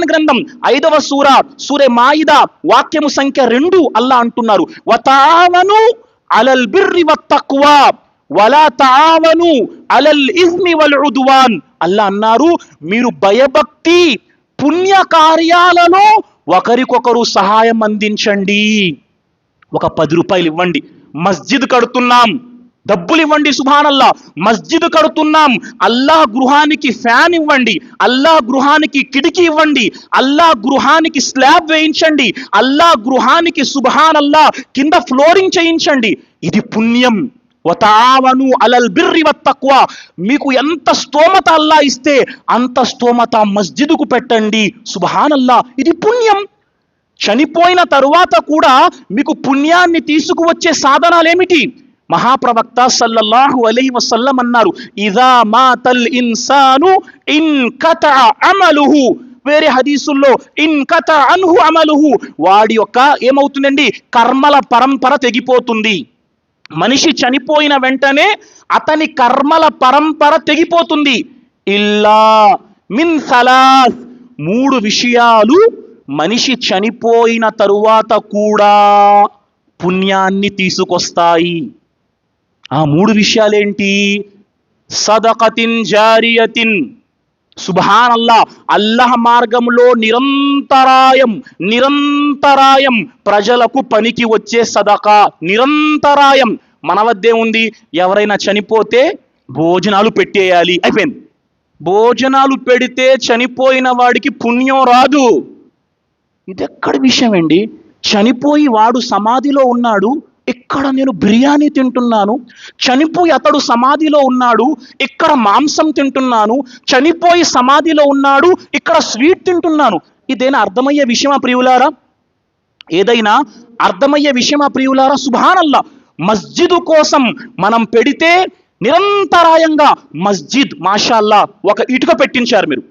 ఖురాన్ గ్రంథం ఐదవ సూర సూరె మాయిదా వాక్యము సంఖ్య రెండు అల్లా అంటున్నారు. వతావను అలల్ బిర్రి తక్కువ వలా తావను అలల్ ఇజ్మి వల్ ఉద్వాన్. అల్లా అన్నారు మీరు భయభక్తి పుణ్య కార్యాలలో ఒకరికొకరు సహాయం అందించండి. ఒక పది రూపాయలు ఇవ్వండి. మస్జిద్ కడుతున్నాం డబ్బులు ఇవ్వండి సుభానల్లా. మస్జిద్ కడుతున్నాం. అల్లా గృహానికి ఫ్యాన్ ఇవ్వండి. అల్లా గృహానికి కిటికీ ఇవ్వండి. అల్లా గృహానికి స్లాబ్ వేయించండి. అల్లా గృహానికి సుభానల్లా కింద ఫ్లోరింగ్ చేయించండి. ఇది పుణ్యం. వతావను అలల్ బిర్రి తక్కువ మీకు ఎంత స్తోమత అల్లా ఇస్తే అంత స్తోమత మస్జిద్కు పెట్టండి. సుభానల్లా ఇది పుణ్యం. చనిపోయిన తరువాత కూడా మీకు పుణ్యాన్ని తీసుకువచ్చే సాధనాలేమిటి? మహాప్రవక్త సల్లల్లాహు అలీ వసల్లం అన్నారు ఇదా మాతల్ ఇన్సాను ఇన్ కథ అమలుహు. వేరే హదీసుల్లో ఇన్ కథ అన్హు అమలుహు. వాడి యొక్క ఏమవుతుందండి? కర్మల పరంపర తెగిపోతుంది. మనిషి చనిపోయిన వెంటనే అతని కర్మల పరంపర తెగిపోతుంది. ఇల్లా మిన్ సలాస్. మూడు విషయాలు మనిషి చనిపోయిన తరువాత కూడా పుణ్యాన్ని తీసుకొస్తాయి. ఆ మూడు విషయాలేంటి? సదకతిన్ జారియతిన్. సుభాన్ అల్లా అల్లహ మార్గంలో నిరంతరాయం నిరంతరాయం ప్రజలకు పనికి వచ్చే సదక నిరంతరాయం. మన వద్దే ఉంది. ఎవరైనా చనిపోతే భోజనాలు పెట్టేయాలి. అయిపోయింది. భోజనాలు పెడితే చనిపోయిన వాడికి పుణ్యం రాదు. ఇది ఎక్కడ విషయం అండి చనిపోయి వాడు సమాధిలో ఉన్నాడు ఇక్కడ నేను బిర్యానీ తింటున్నాను చనిపోయి అతడు సమాధిలో ఉన్నాడు ఇక్కడ మాంసం తింటున్నాను చనిపోయి సమాధిలో ఉన్నాడు ఇక్కడ స్వీట్ తింటున్నాను. ఇదేనా అర్థమయ్యే విషయమా ప్రియులారా? ఏదైనా అర్థమయ్యే విషయమా ప్రియులారా? సుభానల్లా మస్జిద్ కోసం మనం పెడితే నిరంతరాయంగా మస్జిద్ మాషాల్లా ఒక ఇటుక పెట్టించారు మీరు.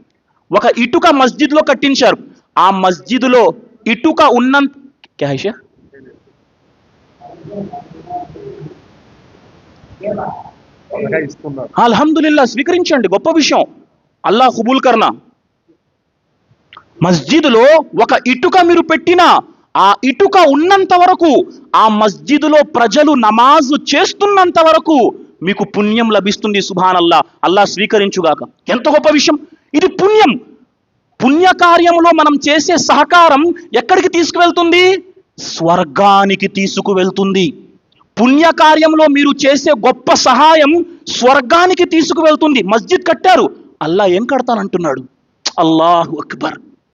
ఒక ఇటుక మస్జిద్లో కట్టించారు. ఆ మస్జిద్లో ఇటుక ఉన్నంత క్యాషా అల్హమ్దుల్లా స్వీకరించండి గొప్ప విషయం. అల్లా హుబుల్ కర్నా మస్జిదులో ఒక ఇటుక మీరు పెట్టినా ఆ ఇటుక ఉన్నంత వరకు ఆ మస్జిద్లో ప్రజలు నమాజు చేస్తున్నంత వరకు మీకు పుణ్యం లభిస్తుంది సుభాన్ అల్లా అల్లా స్వీకరించుగాక. ఎంత గొప్ప విషయం. ఇది పుణ్యం. పుణ్య కార్యంలో మనం చేసే సహకారం ఎక్కడికి తీసుకువెళ్తుంది? స్వర్గానికి తీసుకువెళ్తుంది. పుణ్యకార్యంలో మీరు చేసే గొప్ప సహాయం స్వర్గానికి తీసుకువెళ్తుంది. మస్జిద్ కట్టారు. అల్లా ఏం కడతానంటున్నాడు? అల్లాహు అక్బర్.